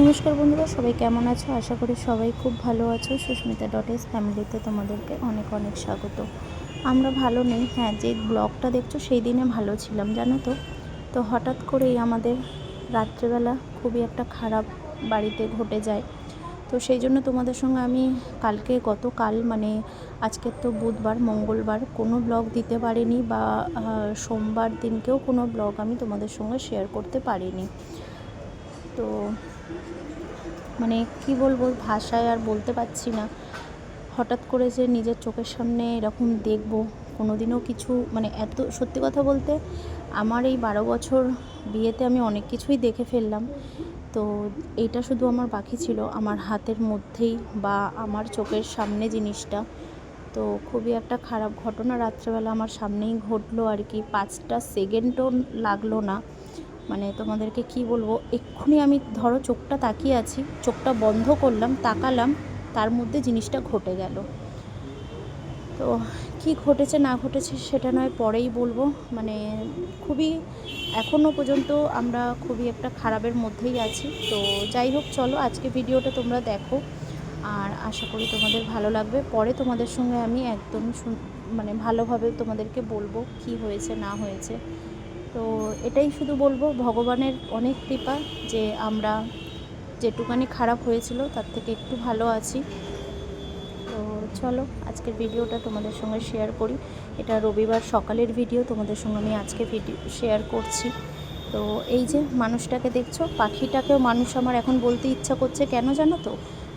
নমস্কার বন্ধুরা, সবাই কেমন আছো? আশা করি সবাই খুব ভালো আছো। সুস্মিতা ডট এস ফ্যামিলিতে তোমাদেরকে অনেক অনেক স্বাগত। আমরা ভালো নেই। হ্যাঁ যে ব্লগটা দেখছ, সেই দিনে ভালো ছিলাম, জানো তো? তো হঠাৎ করেই আমাদের রাত্রেবেলা খুবই একটা খারাপ বাড়িতে ঘটে যায়। তো সেই জন্য তোমাদের সঙ্গে আমি কালকে, গতকাল মানে আজকের তো বুধবার, মঙ্গলবার, কোনো ব্লগ দিতে পারিনি বা সোমবার দিনকেও কোনো ব্লগ আমি তোমাদের সঙ্গে শেয়ার করতে পারিনি। তো মানে কি বলব, ভাষায় আর বলতে পারছি না। হঠাৎ করে যে নিজের চোখের সামনে এরকম দেখব, কোনোদিনও কিছু মানে এত, সত্যি কথা বলতে আমার এই বারো বছর বিয়েতে আমি অনেক কিছুই দেখে ফেললাম। তো এইটা শুধু আমার বাকি ছিল, আমার হাতের মধ্যেই বা আমার চোখের সামনে জিনিসটা। তো খুবই একটা খারাপ ঘটনা রাত্রেবেলা আমার সামনেই ঘটলো আর কি, পাঁচটা সেকেন্ডও লাগল না। মানে তোমাদেরকে কি বলব, এক্ষুনি আমি ধরো চোখটা তাকিয়ে আছি, চোখটা বন্ধ করলাম, তাকালাম, তার মধ্যে জিনিসটা ঘটে গেল। তো কি ঘটেছে, না ঘটেছে সেটা নয়, পরেই বলব। মানে খুবই এখনও পর্যন্ত আমরা খুবই একটা খারাপের মধ্যেই আছি। তো যাই হোক, চলো আজকে ভিডিওটা তোমরা দেখো। আর আশা করি তোমাদের ভালো লাগবে। পরে তোমাদের সঙ্গে আমি একদম মানে ভালোভাবে তোমাদেরকে বলব কি হয়েছে, না হয়েছে। তো এটাই শুধু বলব, ভগবানের অনেক কৃপা যে আমরা যেটুকানি খারাপ হয়েছিল তার থেকে একটু ভালো আছি। তো চলো, আজকের ভিডিওটা তোমাদের সঙ্গে শেয়ার করি। এটা রবিবার সকালের ভিডিও তোমাদের সঙ্গে আমি আজকে ভিডিও শেয়ার করছি। তো এই যে মানুষটাকে দেখছ, পাখিটাকেও মানুষ আমার এখন বলতে ইচ্ছা করছে, কেন জানো তো?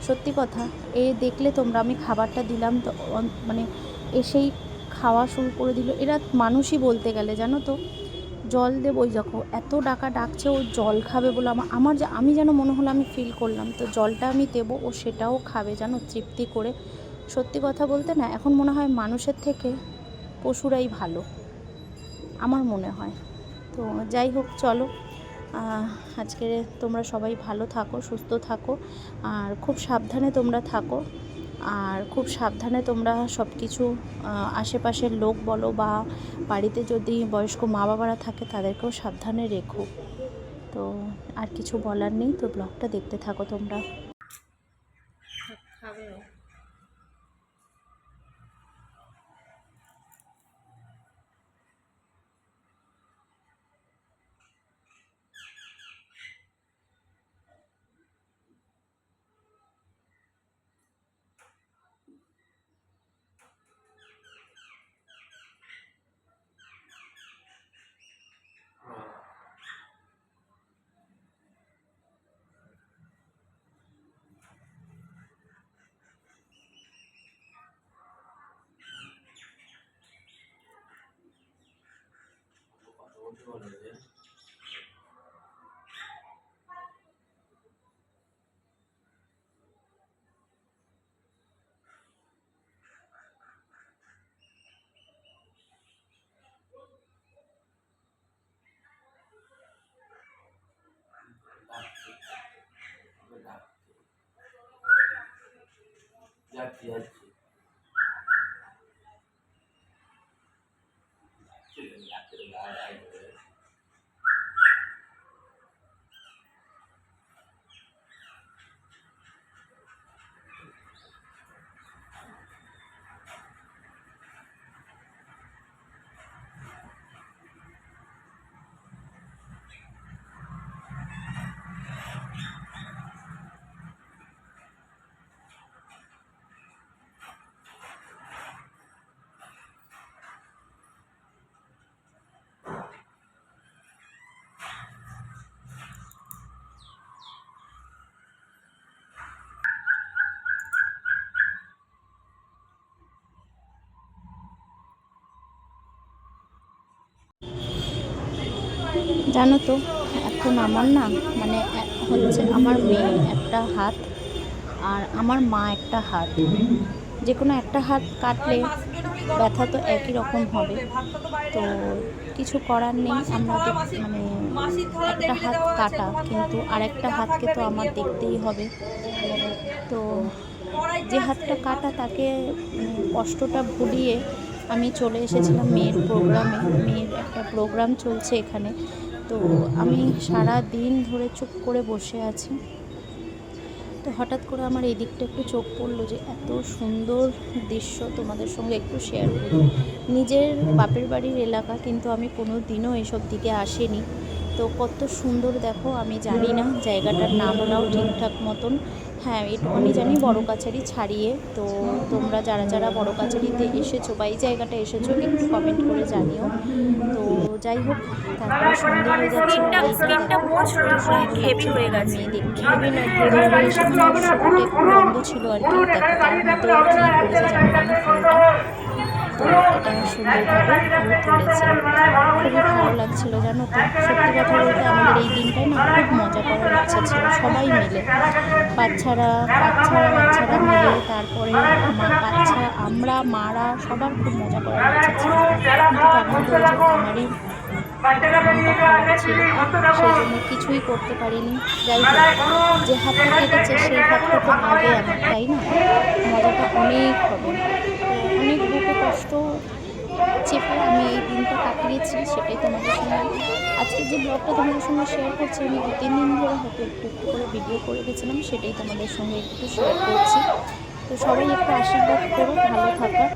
সত্যি কথা, এ দেখলে তোমরা আমি খাবারটা দিলাম, তো মানে এসেই খাওয়া শুরু করে দিল। এরা মানুষই বলতে গেলে, জানো তো? জল দেবো, ওই দেখো, এত ডাকা ডাকছে, ও জল খাবে বলে আমার আমার যে, আমি যেন মনে হলো আমি ফিল করলাম। তো জলটা আমি দেবো, ও সেটাও খাবে যেন, তৃপ্তি করে। সত্যি কথা বলতে না, এখন মনে হয় মানুষের থেকে পশুরাই ভালো, আমার মনে হয়। তো যাই হোক, চলো। আজকে তোমরা সবাই ভালো থাকো, সুস্থ থাকো, আর খুব সাবধানে তোমরা থাকো। আর খুব সাবধানে তোমরা সব কিছু আশেপাশের লোক বলো বা বাড়িতে যদি বয়স্ক মা বাবারা থাকে তাদেরকেও সাবধানে রেখো। তো আর কিছু বলার নেই, তো ব্লগটা দেখতে থাকো তোমরা। যাচ্ছি যাচ্ছি ঠিক আছে রাত্রে আর আসবে জানো তো, এখন আমার না মানে হচ্ছে আমার মেয়ে একটা হাত আর আমার মা একটা হাত। যে কোনো একটা হাত কাটলে ব্যথা তো একই রকম হবে। তো কিছু করার নেই, আমরা তো মানে একটা হাত কাটা, কিন্তু আর একটা হাতকে তো আমার দেখতেই হবে। তো যে হাতটা কাটা, তাকে কষ্টটা ভুলিয়ে আমি চলে এসেছিলাম মেয়ের প্রোগ্রামে। মেয়ের একটা প্রোগ্রাম চলছে এখানে। তো আমি সারা দিন ধরে চুপ করে বসে আছি। তো হঠাৎ করে আমার এই দিকটা একটু চোখ পড়ল যে এত সুন্দর দৃশ্য তোমাদের সঙ্গে একটু শেয়ার করি। নিজের বাপের বাড়ির এলাকা কিন্তু আমি কোনো দিনও এসব দিকে আসিনি। তো কত সুন্দর দেখো, আমি জানি না জায়গাটার নামটাও ঠিকঠাক মতন। হ্যাঁ এটুকুনি জানি বড় কাছারি ছাড়িয়ে। তো তোমরা যারা যারা বড় কাছারিতে এসেছ বা এই জায়গাটা এসেছ একটু কমেন্ট করে জানিও। তো যাই হোক তারপরে সুন্দর হয়ে যাচ্ছে। হেভি হয়ে গেছে। হেভি মানে একটু বন্ধ ছিল আর কি তার না তো এটা সুন্দরভাবে পুরো তুলেছে খুবই ভালো লাগছিল জানো তো? সত্যি কথা বলতে আমাদের এই দিনটায় না খুব মজা করার ইচ্ছা ছিল সবাই মিলে। বাচ্চারা বাচ্চারা বাচ্চারা মিলে তারপরে বাচ্চা আমরা মারা সবার খুব মজা করার ইচ্ছা ছিল। কিন্তু মধ্যে আমারই কিছুই করতে পারিনি। যাই হোক যে হাতটা কেটেছে সেই হাতটা তো আগে আমার তাই না। মজাটা অনেক হবে। অনেক বুকে কষ্ট চেপে আমি এই দিনটা কাটিয়েছি সেটাই তোমাদের সঙ্গে আজকে যে ব্লগটা তোমাদের সঙ্গে শেয়ার করছি আমি দু তিন দিন ধরে হয়তো একটু একটু করে ভিডিও করে গেছিলাম সেটাই তোমাদের সঙ্গে একটু শেয়ার করছি। তো সবাই একটু আশীর্বাদ করো ভালো থাকার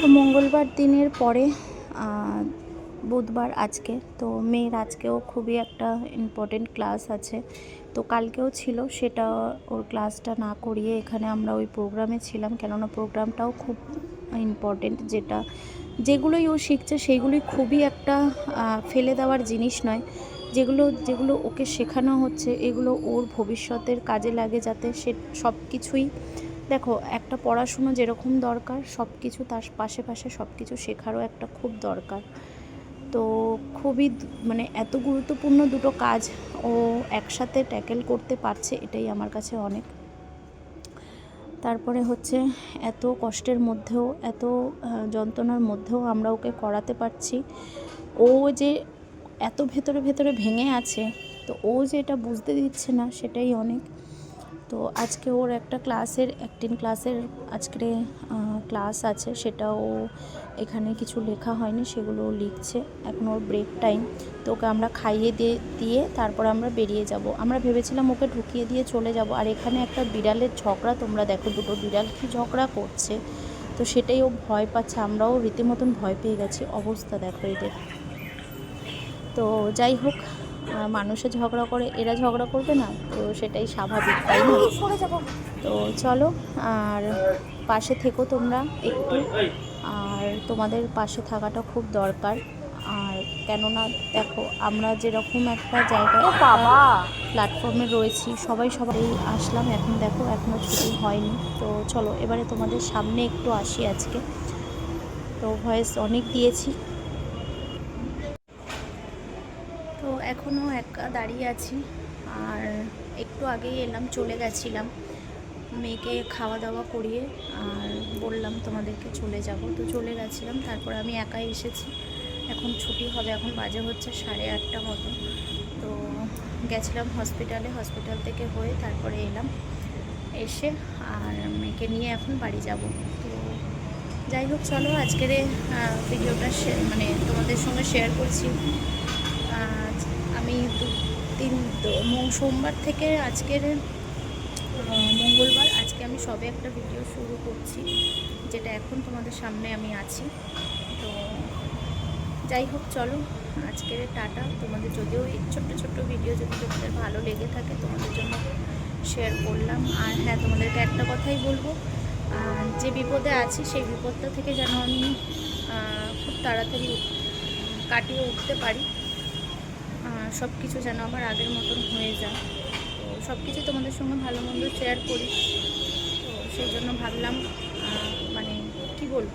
তো মঙ্গলবার দিনের পরে বুধবার আজকে। তো মেয়ের আজকেও খুবই একটা ইম্পর্টেন্ট ক্লাস আছে। তো কালকেও ছিল, সেটা ওর ক্লাসটা না করিয়ে এখানে আমরা ওই প্রোগ্রামে ছিলাম। কেননা প্রোগ্রামটাও খুব ইম্পর্টেন্ট যেটা যেগুলোই ও শিখছে, সেইগুলোই খুবই একটা ফেলে দেওয়ার জিনিস নয়। যেগুলো যেগুলো ওকে শেখানো হচ্ছে, এগুলো ওর ভবিষ্যতের কাজে লাগে যাতে সে সব কিছুই দেখো, একটা পড়াশুনো যেরকম দরকার সব কিছু তার পাশে পাশে সব কিছু শেখারও একটা খুব দরকার। তো খুবই মানে এত গুরুত্বপূর্ণ দুটো কাজ ও একসাথে ট্যাকেল করতে পারছে এটাই আমার কাছে অনেক। তারপরে হচ্ছে এত কষ্টের মধ্যেও, এত যন্ত্রণার মধ্যেও আমরা ওকে করাতে পারছি। ও যে এত ভেতরে ভেতরে ভেঙে আছে, তো ও যে এটা বুঝতে দিচ্ছে না সেটাই অনেক। তো আজকে ওর একটা ক্লাসের, অ্যাক্টিং ক্লাসের আজকে ক্লাস আছে সেটাও এখানে কিছু লেখা হয়নি সেগুলো লিখছে। এখন ওর ব্রেক টাইম তো ওকে আমরা খাইয়ে দিয়ে দিয়ে তারপর আমরা বেরিয়ে যাব। আমরা ভেবেছিলাম ওকে ঢুকিয়ে দিয়ে চলে যাব। আর এখানে একটা বিড়ালের ঝগড়া তোমরা দেখো দুটো বিড়াল কি ঝগড়া করছে। তো সেটাই ও ভয় পাচ্ছে আমরাও রীতিমতন ভয় পেয়ে গেছি। অবস্থা দেখো এদের। তো যাই হোক মানুষে ঝগড়া করে এরা ঝগড়া করবে না। তো সেটাই স্বাভাবিক তাই না? তো চলো আর পাশে থেকো তোমরা একটু। আর তোমাদের পাশে থাকাটা খুব দরকার। আর কেননা দেখো আমরা যেরকম একটা জায়গায় বাবা! প্ল্যাটফর্মে রয়েছি সবাই সবাই আসলাম। এখন দেখো এখনও ছুটি হয়নি। তো চলো এবারে তোমাদের সামনে একটু আসি আজকে। তো ভয়েস অনেক দিয়েছি। তো এখনও একা দাঁড়িয়ে আছি। আর একটু আগেই এলাম চলে গেছিলাম। মেয়েকে খাওয়া দাওয়া করিয়ে আর বললাম তোমাদেরকে চলে যাব। তো চলে গেছিলাম, তারপর আমি একাই এসেছি। এখন ছুটি হবে, এখন বাজে হচ্ছে সাড়ে আটটা মতো। তো গেছিলাম হসপিটালে হসপিটাল থেকে হয়ে তারপরে এলাম। এসে আর মেয়েকে নিয়ে এখন বাড়ি যাব। তো যাই হোক, চলো আজকের ভিডিওটা মানে তোমাদের সঙ্গে শেয়ার করছি। আমি দু, তিন সোমবার থেকে আজকের মঙ্গলবার আজকে আমি সবে একটা ভিডিও শুরু করছি, যেটা এখন তোমাদের সামনে আমি আছি। তো যাই হোক, চলো, আজকের টাটা। তোমাদের যদিও এই ছোট্ট ছোট্ট ভিডিও যদি তোমাদের ভালো লেগে থাকে, তোমাদের জন্য শেয়ার করলাম। আর হ্যাঁ তোমাদেরকে একটা কথাই বলব যে বিপদে আছি, সেই বিপদটা থেকে যেন আমি খুব তাড়াতাড়ি কাটিয়ে উঠতে পারি। সব কিছু যেন আমার আগের মতন হয়ে যায়। সব কিছু তোমাদের সঙ্গে ভালো মন্দ শেয়ার করি। তো সেই জন্য ভাবলাম মানে কি বলব?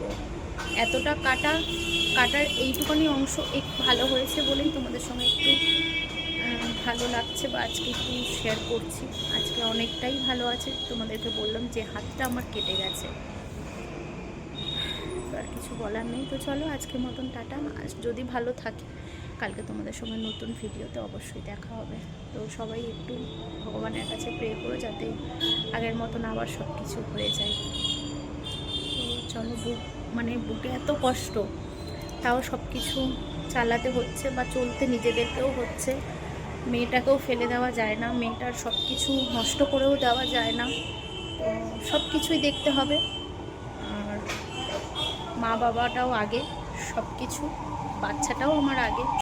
এতটা কাটা, কাটার এইটুকুনি অংশ একটু ভালো হয়েছে বলেই তোমাদের সঙ্গে একটু ভালো লাগছে বা আজকে একটু শেয়ার করছি। আজকে অনেকটাই ভালো আছে। তোমাদেরকে বললাম যে হাতটা আমার কেটে গেছে। আর কিছু বলার নেই। তো চলো, আজকের মতন টাটা। যদি ভালো থাকে, কালকে তোমাদের সঙ্গে নতুন ভিডিওতে অবশ্যই দেখা হবে। তো সবাই একটু ভগবানের কাছে প্রে করো যাতে আগের মতন আবার সব কিছু হয়ে যায়। তো চলো বুক মানে বুকে এত কষ্ট, তাও সব কিছু চালাতে হচ্ছে বা চলতে নিজেদেরকেও হচ্ছে। মেয়েটাকেও ফেলে দেওয়া যায় না, মেয়েটার সব কিছু নষ্ট করেও দেওয়া যায় না। তো সব কিছুই দেখতে হবে। মা বাবাটাও আগে সব কিছু বাচ্চাটাও আমার আগে।